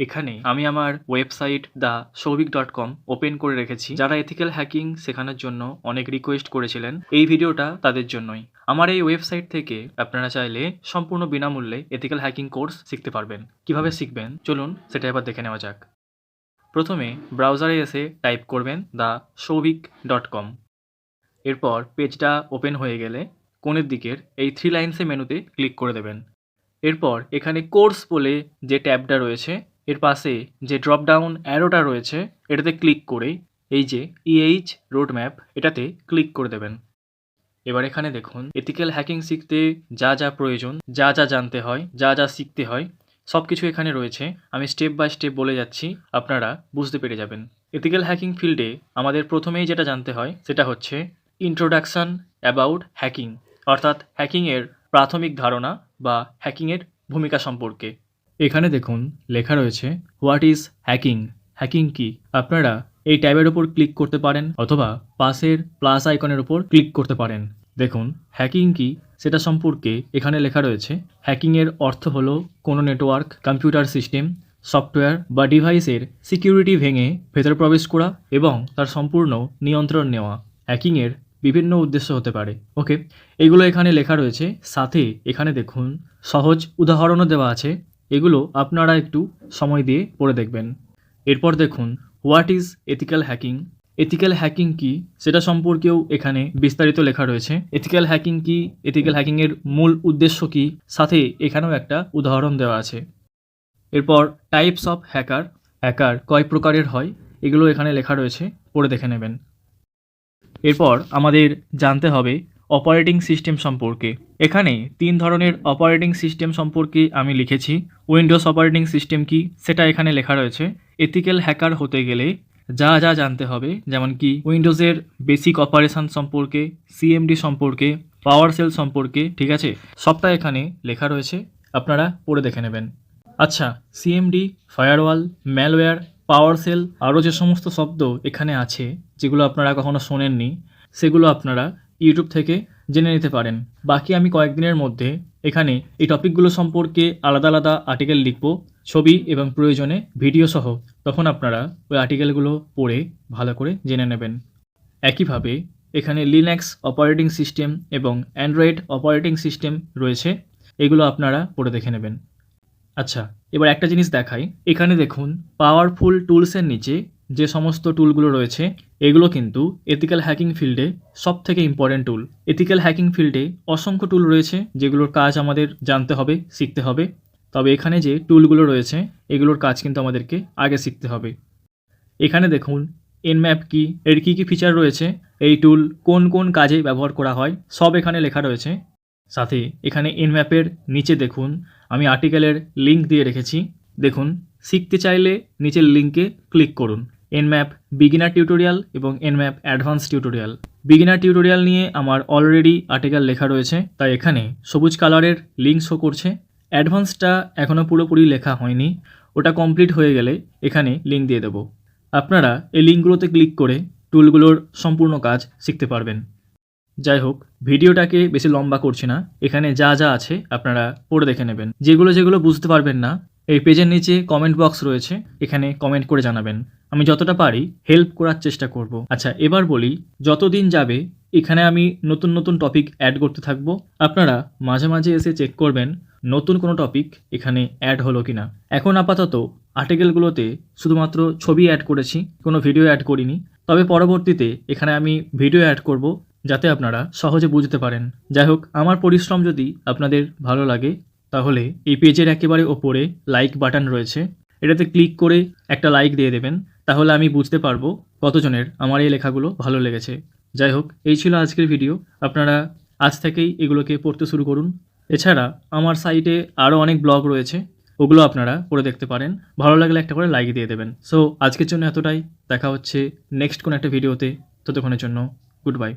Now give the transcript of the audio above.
এখানে আমি আমার website the Souvik dot com open করে রেখেছি, যারা এথিক্যাল হ্যাকিং শেখানোর জন্য অনেক রিকোয়েস্ট করেছিলেন। এই ভিডিওটা তাদের জন্যই। আমার এই ওয়েবসাইট থেকে আপনারা চাইলে সম্পূর্ণ বিনামূল্যে এথিক্যাল হ্যাকিং কোর্স শিখতে পারবেন। কীভাবে শিখবেন? চলুন সেটা এবার দেখে নেওয়া যাক। প্রথমে ব্রাউজারে এসে টাইপ করবেন দ্য সৌভিক ডট কম। এরপর পেজটা ওপেন হয়ে গেলে কোণের দিকের এই থ্রি লাইন্সে মেনুতে ক্লিক করে দেবেন। এরপর এখানে কোর্স বলে যে ট্যাবটা রয়েছে এর পাশে যে ড্রপ ডাউন অ্যারোটা রয়েছে, এটাতে ক্লিক করে এই যে ইএইচ রোড ম্যাপ এটাতে ক্লিক করে দেবেন। এবার এখানে দেখুন এথিক্যাল হ্যাকিং শিখতে যা যা প্রয়োজন, যা যা জানতে হয়, যা যা শিখতে হয় সব কিছু এখানে রয়েছে। আমি স্টেপ বাই স্টেপ বলে যাচ্ছি, আপনারা বুঝতে পেরে যাবেন। এথিক্যাল হ্যাকিং ফিল্ডে আমাদের প্রথমেই যেটা জানতে হয়, সেটা হচ্ছে ইন্ট্রোডাকশান অ্যাবাউট হ্যাকিং অর্থাৎ হ্যাকিংয়ের প্রাথমিক ধারণা বা হ্যাকিংয়ের ভূমিকা সম্পর্কে। এখানে দেখুন লেখা রয়েছে, হোয়াট ইজ হ্যাকিং? হ্যাকিং কি? আপনারা এই ট্যাবের ওপর ক্লিক করতে পারেন অথবা পাশের প্লাস আইকনের ওপর ক্লিক করতে পারেন। দেখুন, হ্যাকিং কি? সেটা সম্পর্কে এখানে লেখা রয়েছে হ্যাকিংয়ের অর্থ হলো কোনো নেটওয়ার্ক, কম্পিউটার সিস্টেম, সফটওয়্যার বা ডিভাইসের সিকিউরিটি ভেঙে ভেতরে প্রবেশ করা এবং তার সম্পূর্ণ নিয়ন্ত্রণ নেওয়া। হ্যাকিংয়ের বিভিন্ন উদ্দেশ্য হতে পারে। ওকে, এগুলো এখানে লেখা রয়েছে। সাথে এখানে দেখুন, সহজ উদাহরণও দেওয়া আছে। এগুলো আপনারা একটু সময় দিয়ে পড়ে দেখবেন। এরপর দেখুন what is ethical hacking ethical hacking কি? সেটা সম্পর্কেও এখানে বিস্তারিত লেখা রয়েছে। এথিক্যাল হ্যাকিং কি? এথিক্যাল হ্যাকিংয়ের মূল উদ্দেশ্য কি? সাথে এখানেও একটা উদাহরণ দেওয়া আছে। এরপর টাইপস অফ হ্যাকার হ্যাকার কয় প্রকারের হয়? এগুলো এখানে লেখা রয়েছে। পড়ে দেখে নেবেন। এরপর, আমাদের জানতে হবে অপারেটিং সিস্টেম সম্পর্কে। এখানে তিন ধরনের অপারেটিং সিস্টেম সম্পর্কে আমি লিখেছি। উইন্ডোজ অপারেটিং সিস্টেম কি? সেটা এখানে লেখা রয়েছে। এথিক্যাল হ্যাকার হতে গেলে যা যা জানতে হবে, যেমন কি উইন্ডোজের বেসিক অপারেশন সম্পর্কে সিএমডি সম্পর্কে পাওয়ার সেল সম্পর্কে, ঠিক আছে? সবটা এখানে লেখা রয়েছে। আপনারা পড়ে দেখে নেবেন। আচ্ছা সিএমডি ফায়ারওয়াল ম্যালওয়্যার পাওয়ার সেল আরও যে সমস্ত শব্দ এখানে আছে, যেগুলো আপনারা কখনো শোনেননি, সেগুলো আপনারা ইউটিউব থেকে জেনে নিতে পারেন। বাকি আমি কয়েকদিনের মধ্যে এখানে এই টপিকগুলো সম্পর্কে আলাদা আলাদা আর্টিকেল লিখব, ছবি এবং প্রয়োজনে ভিডিও সহ। তখন আপনারা ওই আর্টিকেলগুলো পড়ে ভালো করে জেনে নেবেন। একইভাবে এখানে লিনাক্স অপারেটিং সিস্টেম এবং অ্যান্ড্রয়েড অপারেটিং সিস্টেম রয়েছে, এগুলো আপনারা পড়ে দেখে নেবেন। আচ্ছা এবার একটা জিনিস দেখাই। এখানে দেখুন পাওয়ারফুল টুলসের নিচে যে সমস্ত টুলগুলো রয়েছে, এগুলো কিন্তু এথিক্যাল হ্যাকিং ফিল্ডে সব থেকে ইম্পর্টেন্ট টুল এথিক্যাল হ্যাকিং ফিল্ডে অসংখ্য টুল রয়েছে, যেগুলোর কাজ আমাদের জানতে হবে, শিখতে হবে। তবে এখানে যে টুলগুলো রয়েছে, এগুলোর কাজ কিন্তু আমাদেরকে আগে শিখতে হবে। এখানে দেখুন এনম্যাপ কি, এর কী কী ফিচার রয়েছে, এই টুল কোন কোন কাজে ব্যবহার করা হয়, সব এখানে লেখা রয়েছে। সাথে এখানে এনম্যাপের নিচে দেখুন, আমি আর্টিকেলের লিঙ্ক দিয়ে রেখেছি। দেখুন, শিখতে চাইলে নিচের লিঙ্কে ক্লিক করুন। এনম্যাপ বিগিনার টিউটোরিয়াল এবং Nmap advance tutorial beginner tutorial নিয়ে আমার অলরেডি আর্টিকেল লেখা রয়েছে, তাই এখানে সবুজ কালারের লিঙ্ক শো করছে। অ্যাডভান্সটা এখনও পুরোপুরি লেখা হয়নি, ওটা কমপ্লিট হয়ে গেলে এখানে লিঙ্ক দিয়ে দেবো। আপনারা এই লিঙ্কগুলোতে ক্লিক করে টুলগুলোর সম্পূর্ণ কাজ শিখতে পারবেন। যাই হোক, ভিডিওটাকে বেশি লম্বা করছি না, এখানে যা যা আছে আপনারা পড়ে দেখে নেবেন। যেগুলো যেগুলো বুঝতে পারবেন না এই পেজের নিচে কমেন্ট বক্স রয়েছে, এখানে কমেন্ট করে জানাবেন। আমি যতটা পারি হেল্প করার চেষ্টা করব। আচ্ছা এবার বলি, যতদিন যাবে, এখানে আমি নতুন নতুন টপিক অ্যাড করতে থাকব। আপনারা মাঝে মাঝে এসে চেক করবেন, নতুন কোনো টপিক এখানে অ্যাড হলো কিনা। এখন আপাতত আর্টিকেলগুলোতে শুধুমাত্র ছবি অ্যাড করেছি, কোনো ভিডিও অ্যাড করিনি। তবে পরবর্তীতে এখানে আমি ভিডিও অ্যাড করব, যাতে আপনারা সহজে বুঝতে পারেন। যাই হোক, আমার পরিশ্রম যদি আপনাদের ভালো লাগে তাহলে এই পেজের একেবারে ওপরে লাইক বাটন রয়েছে। এটাতে ক্লিক করে একটা লাইক দিয়ে দেবেন। তাহলে আমি বুঝতে পারব কতজনের আমার এই লেখাগুলো ভালো লেগেছে। যাই হোক, এই ছিল আজকের ভিডিও আপনারা আজ থেকেই এগুলোকে পড়তে শুরু করুন। এছাড়া আমার সাইটে আরও অনেক ব্লগ রয়েছে। ওগুলো আপনারা পড়ে দেখতে পারেন। ভালো লাগলে একটা করে লাইক দিয়ে দেবেন। সো আজকের জন্য এতটাই। দেখা হচ্ছে নেক্সট কোনো একটা ভিডিওতে ততক্ষণের জন্য গুড বাই